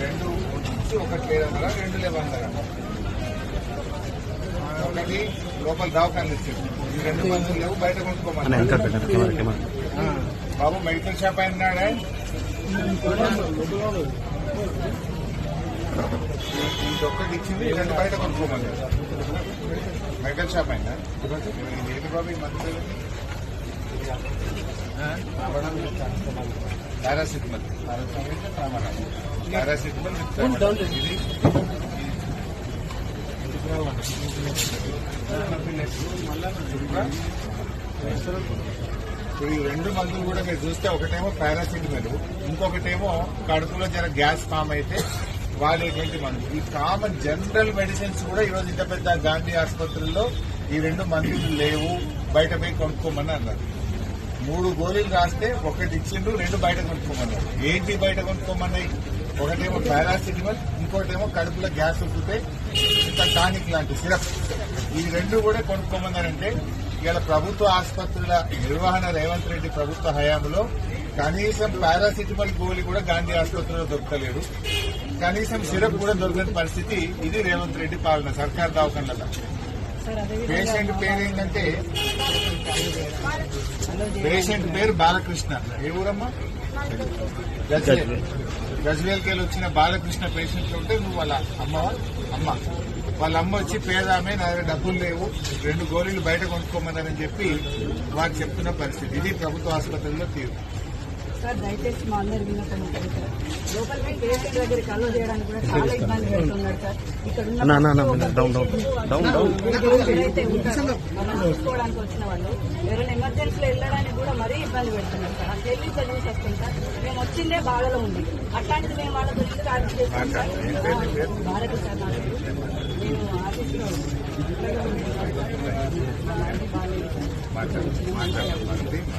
రెండు ఒకటి రెండు లేవన్నారా ఒకటి లోపల దవాఖాన ఇచ్చింది ఈ రెండు మందులు లేవు బయట కొనుక్కోమన్నారు బాబు మెడికల్ షాప్ అయినాడే ఇంకొకటి ఇచ్చింది రెండు బయట కొనుక్కోమన్నారు మెడికల్ షాప్ అయినా? ఏది బాబు ఈ మందులు పారాసిటమల్. పారాసిటమల్ ఇది ఇప్పుడు ఈ రెండు మందులు కూడా మీరు చూస్తే ఒకటేమో పారాసిటమల్ ఇంకొకటేమో కడుపులో జర గ్యాస్ ఫామ్ అయితే వాడేటువంటి మందు. ఈ కామన్ జనరల్ మెడిసిన్స్ కూడా ఈరోజు ఇంత పెద్ద గాంధీ ఆసుపత్రుల్లో ఈ రెండు మందులు లేవు. బయట పోయి కొనుక్కోమని అన్నారు. మూడు గోళీలు రాస్తే ఒకటి ఇచ్చిండ్రు రెండు బయట కొనుక్కోమన్నారు. ఏంటి బయట కొనుక్కోమన్నాయి? ఒకటేమో పారాసిటమల్ ఇంకోటేమో కడుపులో గ్యాస్ ఉప్పితే ఇంకా టానిక్ లాంటి సిరప్. ఈ రెండు కూడా కొనుక్కోమన్నారంటే ఇవాళ ప్రభుత్వ ఆసుపత్రుల నిర్వహణ రేవంత్ రెడ్డి ప్రభుత్వ హయాంలో కనీసం పారాసిటమల్ గోళీ కూడా గాంధీ ఆసుపత్రిలో దొరకలేదు. కనీసం సిరప్ కూడా దొరకని పరిస్థితి ఇది రేవంత్ రెడ్డి పాలన సర్కార్ దవాఖానల పేషెంట్ పేరు ఏంటంటే పేషెంట్ పేరు బాలకృష్ణ. ఏ ఊరమ్మా? గజ్వేల్. గజ్వేల్కి వెళ్ళి వచ్చిన బాలకృష్ణ పేషెంట్ ఉంటే నువ్వు వాళ్ళ అమ్మవా? అమ్మ. వాళ్ళ అమ్మ వచ్చి పేదామే నా దగ్గర డబ్బులు లేవు రెండు గోళీలు బయట కొనుక్కోమన్నారని చెప్పి వారు చెప్తున్న పరిస్థితి. ఇది ప్రభుత్వ ఆసుపత్రిలో తీరు. సార్ దయచేసి మా అందరి సార్ లోపలికి పేషెంట్ దగ్గరికి అలో చేయడానికి కూడా చాలా ఇబ్బంది పెడుతున్నారు సార్. ఇక్కడ ఉన్న నా, నా, నా, ప్రతి ఒక్క down, down, patient down, down. ఎవరైతే ఉంటారో వాళ్ళని చూసుకోవడానికి వచ్చిన వాళ్ళు ఎవరైనా ఎమర్జెన్సీలో వెళ్ళడానికి కూడా మరీ ఇబ్బంది పెడుతున్నారు సార్. అసలు వెళ్ళి ఇక్కడ చూసి వస్తాం సార్ మేము వచ్చిందే బాధలో ఉంది. అట్లాంటిది మేము వాళ్ళ గురించి ఆర్డర్ చేస్తాం సార్. భారత సార్. నేను ఆఫీస్లో మాట్లాడు.